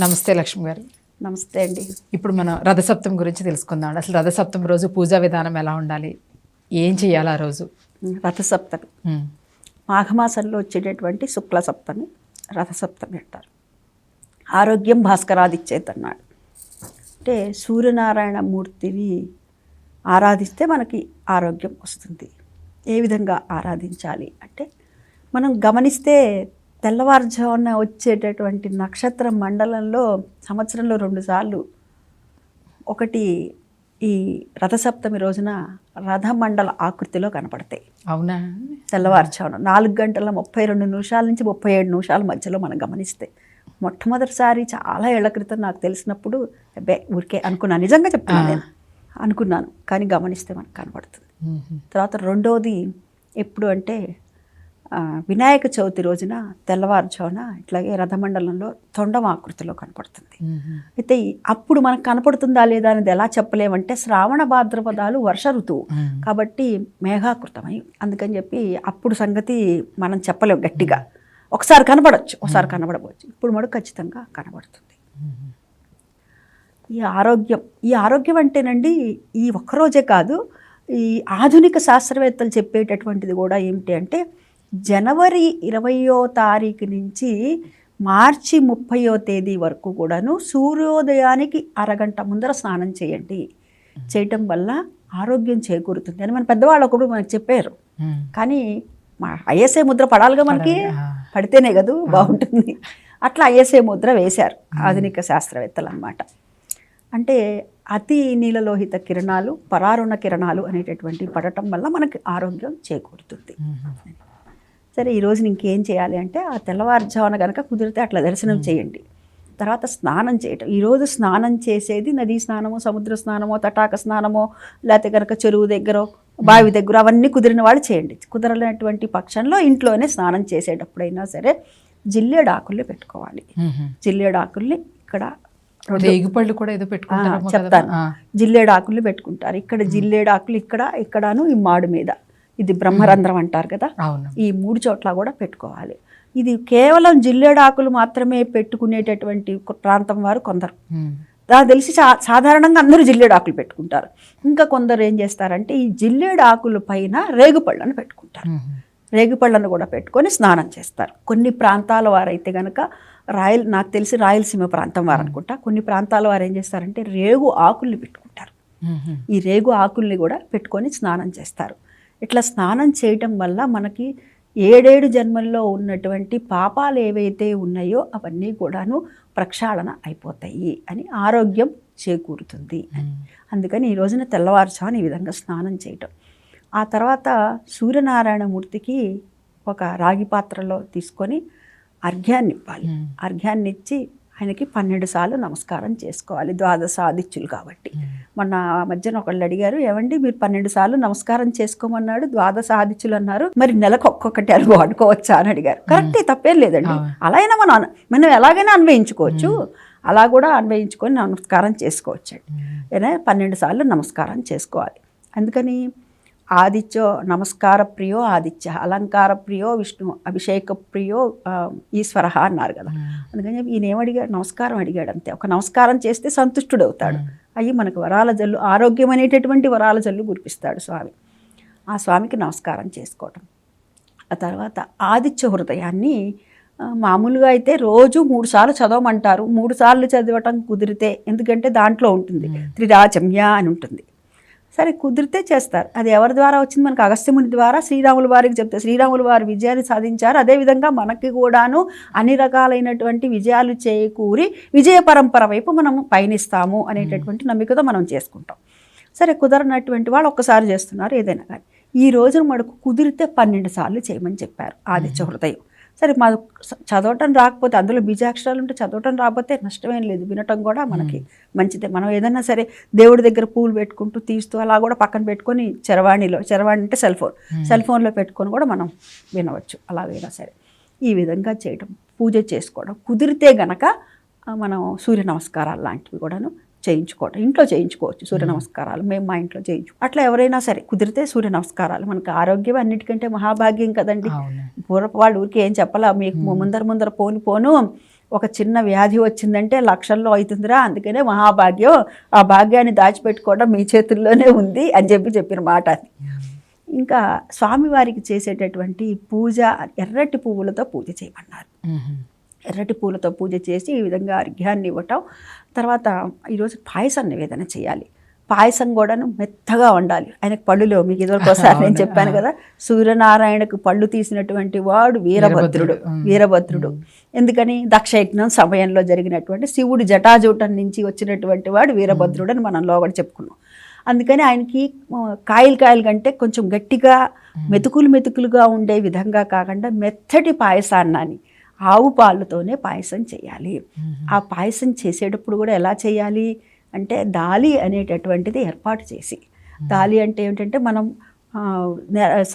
నమస్తే లక్ష్మి గారు. నమస్తే అండి. ఇప్పుడు మనం రథసప్తమి గురించి తెలుసుకుందాం అసలు రథసప్తమి రోజు పూజా విధానం ఎలా ఉండాలి? ఏం చేయాలి ఆ రోజు? రథసప్తమి. మాఘమాసంలో వచ్చేటటువంటి శుక్ల సప్తమి రథసప్తమి అంటారు. ఆరోగ్యం భాస్కరాదిచ్చేది అన్నాడు అంటే సూర్యనారాయణ మూర్తిని ఆరాధిస్తే మనకి ఆరోగ్యం వస్తుంది. ఏ విధంగా ఆరాధించాలి అంటే మనం గమనిస్తే తెల్లవారుజామున వచ్చేటటువంటి నక్షత్ర మండలంలో సంవత్సరంలో రెండుసార్లు ఒకటి ఈ రథసప్తమి రోజున రథమండల ఆకృతిలో కనపడతాయి. అవునా? తెల్లవారుజామున నాలుగు గంటల ముప్పై రెండు నిమిషాల నుంచి ముప్పై ఏడు నిమిషాల మధ్యలో మనం గమనిస్తే మొట్టమొదటిసారి చాలా ఏళ్ళ క్రితం నాకు తెలిసినప్పుడు అబ్బే ఊరికే అనుకున్నాను నిజంగా చెప్తున్నాను నేను. అనుకున్నాను కానీ గమనిస్తే మనకు కనబడుతుంది తర్వాత రెండోది ఎప్పుడు అంటే వినాయక చవితి రోజున తెల్లవారుజామున ఇట్లాగే రథమండలంలో తొండం ఆకృతిలో కనపడుతుంది. అయితే అప్పుడు మనకు కనపడుతుందా లేదా అనేది ఎలా చెప్పలేమంటే శ్రావణ భాద్రపదాలు వర్ష ఋతువు. కాబట్టి మేఘాకృతమై అందుకని చెప్పి అప్పుడు సంగతి మనం చెప్పలేం గట్టిగా. ఒకసారి కనబడచ్చు ఒకసారి కనబడవచ్చు ఇప్పుడు మడు ఖచ్చితంగా కనబడుతుంది. ఈ ఆరోగ్యం ఈ ఆరోగ్యం అంటేనండి ఈ ఒక్కరోజే కాదు ఈ ఆధునిక శాస్త్రవేత్తలు చెప్పేటటువంటిది కూడా ఏమిటి అంటే జనవరి ఇరవయో తారీఖు నుంచి మార్చి ముప్పయో తేదీ వరకు కూడాను సూర్యోదయానికి అరగంట ముందర స్నానం చేయండి. చేయటం వల్ల ఆరోగ్యం చేకూరుతుంది అని మన పెద్దవాళ్ళు ఒకడు మనకు చెప్పారు. కానీ మా ఐఎస్ఐ ముద్ర పడాలిగా మనకి. పడితేనే కదా బాగుంటుంది. అట్లా ఐఎస్ఐ ముద్ర వేశారు ఆధునిక శాస్త్రవేత్తలు అన్నమాట అంటే అతి నీలలోహిత కిరణాలు పరారుణ కిరణాలు అనేటటువంటి పడటం వల్ల మనకి ఆరోగ్యం చేకూరుతుంది. సరే ఈ రోజున ఇంకేం చేయాలి అంటే ఆ తెల్లవారుజామున కనుక కుదిరితే అట్లా దర్శనం చేయండి. తర్వాత స్నానం చేయటం. ఈరోజు స్నానం చేసేది నదీ స్నానమో సముద్ర స్నానమో తటాక స్నానమో లేకపోతే కనుక చెరువు దగ్గర బావి దగ్గర అవన్నీ కుదిరిన వాళ్ళు చేయండి. కుదరలేనటువంటి పక్షంలో ఇంట్లోనే స్నానం చేసేటప్పుడైనా సరే జిల్లేడు ఆకుల్ని పెట్టుకోవాలి. ఉమ్. జిల్లేడు ఆకుల్ని ఇక్కడ రేగుపళ్ళు కూడా ఏదో పెట్టుకుంటారు చెప్తాను. జిల్లేడు ఆకులు పెట్టుకుంటారు. ఇక్కడ జిల్లేడు ఆకులు ఇక్కడ ఇక్కడను ఈ మాడు మీద. ఇది బ్రహ్మరంధ్రం అంటారు కదా. ఈ మూడు చోట్ల కూడా పెట్టుకోవాలి. ఇది కేవలం జిల్లేడు ఆకులు మాత్రమే పెట్టుకునేటటువంటి ప్రాంతం వారు కొందరు. నాకు తెలిసి సాధారణంగా అందరూ జిల్లేడు ఆకులు పెట్టుకుంటారు. ఇంకా కొందరు ఏం చేస్తారంటే ఈ జిల్లేడు ఆకుల పైన రేగుపళ్ళను పెట్టుకుంటారు. రేగిపళ్ళను కూడా పెట్టుకొని స్నానం చేస్తారు. కొన్ని ప్రాంతాల వారైతే గనక రాయల్ నాకు తెలిసి రాయలసీమ ప్రాంతం వారు అనుకుంటా కొన్ని ప్రాంతాల వారు ఏం చేస్తారంటే రేగు ఆకుల్ని పెట్టుకుంటారు. ఈ రేగు ఆకుల్ని కూడా పెట్టుకొని స్నానం చేస్తారు. ఇట్లా స్నానం చేయటం వల్ల మనకి ఏడేడు జన్మల్లో ఉన్నటువంటి పాపాలు ఏవైతే ఉన్నాయో అవన్నీ కూడాను ప్రక్షాళన అయిపోతాయి అని ఆరోగ్యం చేకూరుతుంది. అందుకని ఈ రోజున తెల్లవారుజామున ఈ విధంగా స్నానం చేయటం. ఆ తర్వాత సూర్యనారాయణ మూర్తికి ఒక రాగి పాత్రలో తీసుకొని అర్ఘ్యాన్ని ఇవ్వాలి అర్ఘ్యాన్ని ఇచ్చి ఆయనకి పన్నెండు సార్లు నమస్కారం చేసుకోవాలి ద్వాదశ ఆదిత్యులు కాబట్టి. మొన్న మధ్యన ఒకళ్ళు అడిగారు ఏమండి మీరు పన్నెండు సార్లు నమస్కారం చేసుకోమన్నాడు ద్వాదశ ఆదిత్యులు అన్నారు మరి నెలకు ఒక్కొక్కటి అని వాడుకోవచ్చా? అని అడిగారు. కరెక్టే తప్పేం లేదండి. అలా అయినా మనం మనం ఎలాగైనా అన్వయించుకోవచ్చు. అలా కూడా అన్వయించుకొని నమస్కారం చేసుకోవచ్చు ఉమ్, ఏనా పన్నెండు సార్లు నమస్కారం చేసుకోవాలి. అందుకని ఆదిత్యో నమస్కార ప్రియో ఆదిత్య అలంకార ప్రియో విష్ణు అభిషేక ప్రియో ఈశ్వర అన్నారు కదా. అందుకని చెప్పి ఈయన ఏమడిగాడు? నమస్కారం అడిగాడు అంతే. ఒక నమస్కారం చేస్తే సంతుష్టుడవుతాడు. అయ్యి మనకు వరాల జల్లు ఆరోగ్యం అనేటటువంటి వరాల జల్లు కురిపిస్తాడు స్వామి. ఆ స్వామికి నమస్కారం చేసుకోవటం. ఆ తర్వాత ఆదిత్య హృదయాన్ని మామూలుగా అయితే రోజు మూడు సార్లు చదవమంటారు. మూడు సార్లు చదవటం కుదిరితే ఎందుకంటే దాంట్లో ఉంటుంది త్రిరాచమ్య అని ఉంటుంది. సరే కుదిరితే చేస్తారు. అది ఎవరి ద్వారా వచ్చింది? మనకు అగస్త్యముని ద్వారా శ్రీరాముల వారికి చెప్తే శ్రీరాముల వారి విజయాన్ని సాధించారు. అదేవిధంగా మనకి కూడాను అన్ని రకాలైనటువంటి విజయాలు చేకూరి విజయ పరంపర వైపు మనం పయనిస్తాము అనేటటువంటి నమ్మికతో మనం చేసుకుంటాం. సరే కుదరనటువంటి వాళ్ళు ఒక్కసారి చేస్తున్నారు ఏదైనా కానీ. ఈ రోజున మనకు కుదిరితే పన్నెండు సార్లు చేయమని చెప్పారు ఆదిత్య హృదయం. సరే మా చదవటం రాకపోతే అందులో బీజాక్షరాలు ఉంటే చదవటం రాకపోతే నష్టమేం లేదు. వినటం కూడా మనకి మంచిదే. మనం ఏదైనా సరే దేవుడి దగ్గర పూలు పెట్టుకుంటూ తీస్తూ అలా కూడా పక్కన పెట్టుకొని చరవాణిలో చరవాణి అంటే సెల్ ఫోన్. సెల్ ఫోన్లో పెట్టుకొని కూడా మనం వినవచ్చు. అలాగైనా సరే. ఈ విధంగా చేయటం పూజ చేసుకోవడం. కుదిరితే గనక మనం సూర్య నమస్కారాలు లాంటివి కూడాను చేయించుకోవడం ఇంట్లో చేయించుకోవచ్చు సూర్య నమస్కారాలు మేము మా ఇంట్లో చేయించు అట్లా ఎవరైనా సరే కుదిరితే సూర్య నమస్కారాలు మనకు ఆరోగ్యం అన్నిటికంటే మహాభాగ్యం కదండి. పూర్వపు వాళ్ళు ఊరికి ఏం చెప్పాలా మీకు ముందర ముందర పోను పోను ఒక చిన్న వ్యాధి వచ్చిందంటే లక్షల్లో అవుతుందిరా అందుకనే మహాభాగ్యం ఆ భాగ్యాన్ని దాచిపెట్టుకోవడం మీ చేతుల్లోనే ఉంది అని చెప్పి చెప్పిన మాట అది. ఇంకా స్వామివారికి చేసేటటువంటి పూజ ఎర్రటి పువ్వులతో పూజ చేయమన్నారు. ఎర్రటి పూలతో పూజ చేసి ఈ విధంగా అర్ఘ్యాన్ని ఇవ్వటం. తర్వాత ఈరోజు పాయసం నివేదన చేయాలి. పాయసం కూడాను మెత్తగా ఉండాలి ఆయనకు పళ్ళు లేవు. మీకు ఇదివరకు ఒకసారి నేను చెప్పాను కదా సూర్యనారాయణకు పళ్ళు తీసినటువంటి వాడు వీరభద్రుడు. వీరభద్రుడు, ఎందుకని? దక్షయజ్ఞం సమయంలో జరిగినటువంటి శివుడు జటాజూటం నుంచి వచ్చినటువంటి వాడు వీరభద్రుడు అని మనం లోగడ చెప్పుకున్నాం. అందుకని ఆయనకి కాయలు కాయలు కంటే కొంచెం గట్టిగా మెతుకులు మెతుకులుగా ఉండే విధంగా కాకుండా మెత్తటి పాయసాన్నాన్ని ఆవు పాలతోనే పాయసం చేయాలి. ఆ పాయసం చేసేటప్పుడు కూడా ఎలా చేయాలి? అంటే దాలి అనేటటువంటిది ఏర్పాటు చేసి. దాలి అంటే ఏమిటంటే మనం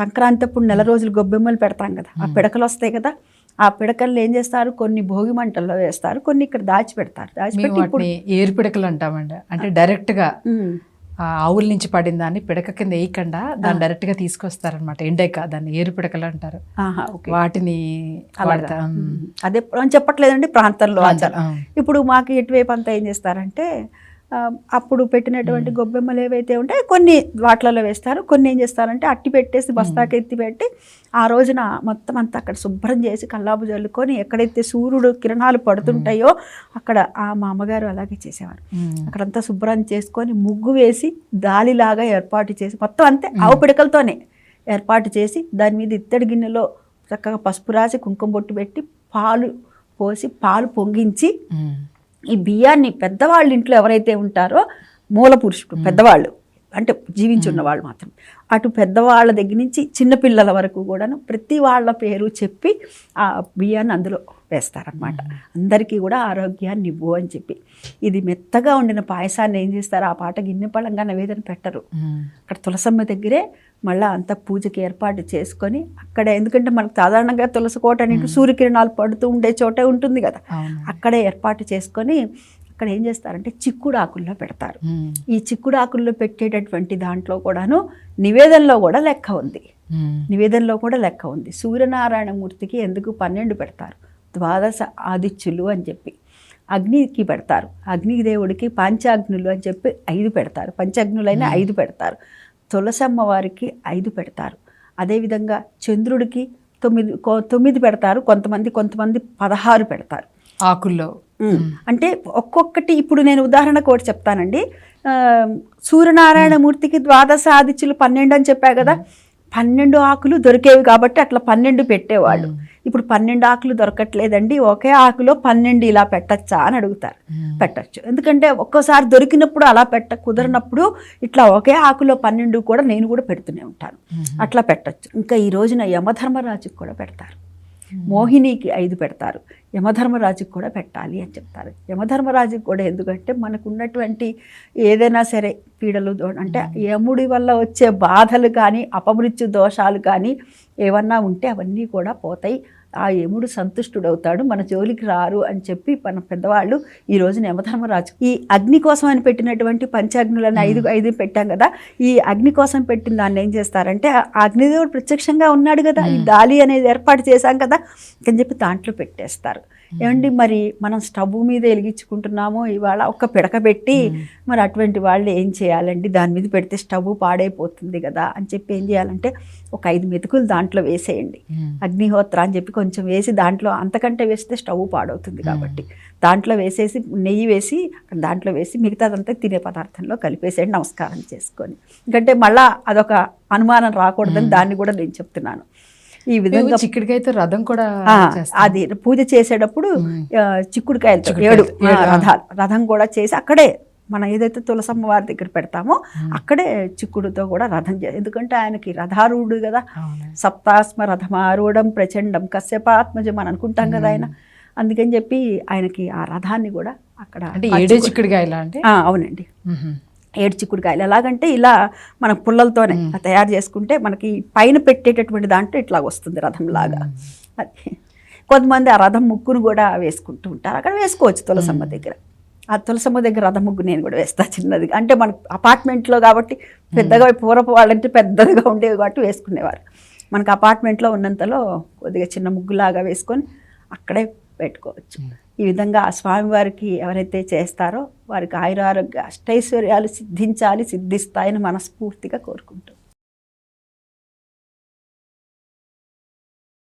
సంక్రాంతి అప్పుడు నెల రోజులు గొబ్బెమ్మలు పెడతాం కదా. ఆ పిడకలు వస్తాయి కదా. ఆ పిడకలు ఏం చేస్తారు? కొన్ని భోగి మంటల్లో వేస్తారు. కొన్ని ఇక్కడ దాచి పెడతారు మేము దాచిపెట్టి ఇప్పుడు వాటిని ఏరుపిడకలు అంటామండి. అంటే డైరెక్ట్గా ఉమ్, ఆ ఆవుల నుంచి పడిన దాన్ని పిడక కింద వేయకుండా దాన్ని డైరెక్ట్గా తీసుకొస్తారనమాట ఎండక దాన్ని ఏరుపిడకలు అంటారు. ఆహా, ఓకే. వాటిని అదే చెప్పట్లేదండి ప్రాంతంలో. ఇప్పుడు మాకు ఎటువైపు అంతా ఏం చేస్తారంటే అప్పుడు పెట్టినటువంటి గొబ్బెమ్మలు ఏవైతే ఉంటాయో కొన్ని వాటిలలో వేస్తారు. కొన్ని ఏం చేస్తారంటే అట్టి పెట్టేసి బస్తాకి ఎత్తి పెట్టి ఆ రోజున మొత్తం అంతా అక్కడ శుభ్రం చేసి కల్లాపు చల్లుకొని ఎక్కడైతే సూర్యుడు కిరణాలు పడుతుంటాయో అక్కడ ఆ మా అమ్మగారు అలాగే చేసేవారు. అక్కడంతా శుభ్రం చేసుకొని ముగ్గు వేసి దాలిలాగా ఏర్పాటు చేసి మొత్తం అంతే ఆవు పిడకలతోనే ఏర్పాటు చేసి దాని మీద ఇత్తడి గిన్నెలో చక్కగా పసుపు రాసి కుంకుమ బొట్టు పెట్టి పాలు పోసి పాలు పొంగించి. ఈ బియ్యాన్ని పెద్దవాళ్ళ ఇంట్లో ఎవరైతే ఉంటారో మూల పురుషుడు పెద్దవాళ్ళు అంటే జీవించున్న వాళ్ళు మాత్రం. అటు పెద్దవాళ్ళ దగ్గర నుంచి చిన్నపిల్లల వరకు కూడాను ప్రతి వాళ్ళ పేరు చెప్పి ఆ బియ్యాన్ని అందులో వేస్తారనమాట అందరికీ కూడా ఆరోగ్యాన్ని ఇవ్వు అని చెప్పి. ఇది మెత్తగా ఉండిన పాయసాన్ని ఏం చేస్తారు? ఆ పాట గిన్నె పళంగా నివేదన పెట్టరు. అక్కడ తులసమ్మ దగ్గరే మళ్ళీ అంత పూజకి ఏర్పాటు చేసుకొని అక్కడ ఎందుకంటే మనకు సాధారణంగా తులసి కోట అనేది సూర్యకిరణాలు పడుతూ ఉండే చోటే ఉంటుంది కదా. అక్కడే ఏర్పాటు చేసుకొని అక్కడ ఏం చేస్తారంటే చిక్కుడు ఆకుల్లో పెడతారు. ఈ చిక్కుడు ఆకుల్లో పెట్టేటటువంటి దాంట్లో కూడాను నివేదనలో కూడా లెక్క ఉంది. నివేదనలో కూడా లెక్క ఉంది. సూర్యనారాయణ మూర్తికి ఎందుకు పన్నెండు పెడతారు? ద్వాదశ ఆదిత్యులు అని చెప్పి అగ్నికి పెడతారు. అగ్నిదేవుడికి పంచాగ్నులు అని చెప్పి ఐదు పెడతారు. పంచాగ్నులైన ఐదు పెడతారు. తులసమ్మ వారికి ఐదు పెడతారు. అదేవిధంగా చంద్రుడికి తొమ్మిది తొమ్మిది పెడతారు. కొంతమంది కొంతమంది పదహారు పెడతారు. ఆకుల్లో. అంటే ఒక్కొక్కటి ఇప్పుడు నేను ఉదాహరణకు ఒకటి చెప్తానండి. ఆ, సూర్యనారాయణ మూర్తికి ద్వాదశ ఆదిత్యులు పన్నెండు అని చెప్పా కదా. పన్నెండు ఆకులు దొరికేవి కాబట్టి అట్లా పన్నెండు పెట్టేవాళ్ళు. ఇప్పుడు పన్నెండు ఆకులు దొరకట్లేదండి. ఒకే ఆకులో పన్నెండు ఇలా పెట్టచ్చా అని అడుగుతారు. పెట్టచ్చు. ఎందుకంటే ఒక్కోసారి దొరికినప్పుడు అలా పెట్ట కుదరనప్పుడు ఇట్లా ఒకే ఆకులో పన్నెండు కూడా నేను కూడా పెడుతూనే ఉంటాను. అట్లా పెట్టచ్చు. ఇంకా ఈ రోజున యమధర్మరాజుకి కూడా పెడతారు. మోహినికి ఐదు పెడతారు. యమధర్మరాజుకి కూడా పెట్టాలి అని చెప్తారు. యమధర్మరాజుకి కూడా ఎందుకంటే మనకు ఉన్నటువంటి ఏదైనా సరే పీడలు అంటే యముడి వల్ల వచ్చే బాధలు కానీ అపమృత్యు దోషాలు కానీ ఏమన్నా ఉంటే అవన్నీ కూడా పోతాయి. ఆ యముడు సంతుష్టుడవుతాడు మన జోలికి రారు అని చెప్పి మన పెద్దవాళ్ళు ఈ రోజున యమధర్మరాజు ఈ అగ్ని కోసం అని పెట్టినటువంటి పంచాగ్నులను ఐదు ఐదు పెట్టాం కదా ఈ అగ్ని కోసం పెట్టిన దాన్ని ఏం చేస్తారంటే ఆ అగ్నిదేవుడు ప్రత్యక్షంగా ఉన్నాడు కదా ఈ దాలి అనేది ఏర్పాటు చేశాం కదా అని చెప్పి దాంట్లో పెట్టేస్తారు. ఏమండి మరి మనం స్టవ్ మీద వెలిగించుకుంటున్నాము ఇవాళ ఒక పిడక పెట్టి మరి అటువంటి వాళ్ళు ఏం చేయాలండి? దాని మీద పెడితే స్టవ్ పాడైపోతుంది కదా అని చెప్పి ఏం చేయాలంటే ఒక ఐదు మెతుకులు దాంట్లో వేసేయండి. అగ్నిహోత్ర అని చెప్పి కొంచెం వేసి దాంట్లో అంతకంటే వేస్తే స్టవ్ పాడవుతుంది కాబట్టి. దాంట్లో వేసేసి నెయ్యి వేసి దాంట్లో వేసి మిగతాదంతా తినే పదార్థంలో కలిపేసేయండి నమస్కారం చేసుకొని. ఎందుకంటే మళ్ళా అదొక అనుమానం రాకూడదని దాన్ని కూడా నేను చెప్తున్నాను. ఈ విధంగా మేము చిక్కుడికైతే రథం కూడా. అది పూజ చేసేటప్పుడు చిక్కుడుకాయలతో చిక్కుడుకాయలు, ఏడు. రథాలు రథం కూడా చేసి అక్కడే మనం ఏదైతే తులసమ్మ వారి దగ్గర పెడతామో అక్కడే చిక్కుడుతో కూడా రథం చే ఎందుకంటే ఆయనకి రథారూఢుడు కదా. సప్తాస్మ రథమారూఢం ప్రచండం కశ్యపాత్మజం అని అనుకుంటాం కదా ఆయన. అందుకని చెప్పి ఆయనకి ఆ రథాన్ని కూడా అక్కడ ఏడే చిక్కుడు- చిక్కుడుగా ఇలా అంటే అవునండి. ఏడు చిక్కుడుకాయలు ఎలాగంటే ఇలా మన పుల్లలతోనే తయారు చేసుకుంటే మనకి పైన పెట్టేటటువంటి దాంట్లో ఇట్లా వస్తుంది రథం లాగా అది కొంతమంది ఆ రథం ముగ్గును కూడా వేసుకుంటూ ఉంటారు. అక్కడ వేసుకోవచ్చు తులసమ్మ దగ్గర. ఆ తులసమ్మ దగ్గర రథం ముగ్గు నేను కూడా వేస్తా చిన్నది. అంటే మన అపార్ట్మెంట్లో కాబట్టి పెద్దగా పూర్వపు వాళ్ళంటే పెద్దదిగా ఉండేవి కాబట్టి వేసుకునేవారు. మనకు అపార్ట్మెంట్లో ఉన్నంతలో కొద్దిగా చిన్న ముగ్గులాగా వేసుకొని అక్కడే పెట్టుకోవచ్చు. ఈ విధంగా ఆ స్వామివారికి ఎవరైతే చేస్తారో వారికి ఆయురారోగ్య అష్టైశ్వర్యాలు సిద్ధించాలి సిద్ధిస్తాయని మనస్ఫూర్తిగా కోరుకుంటాం.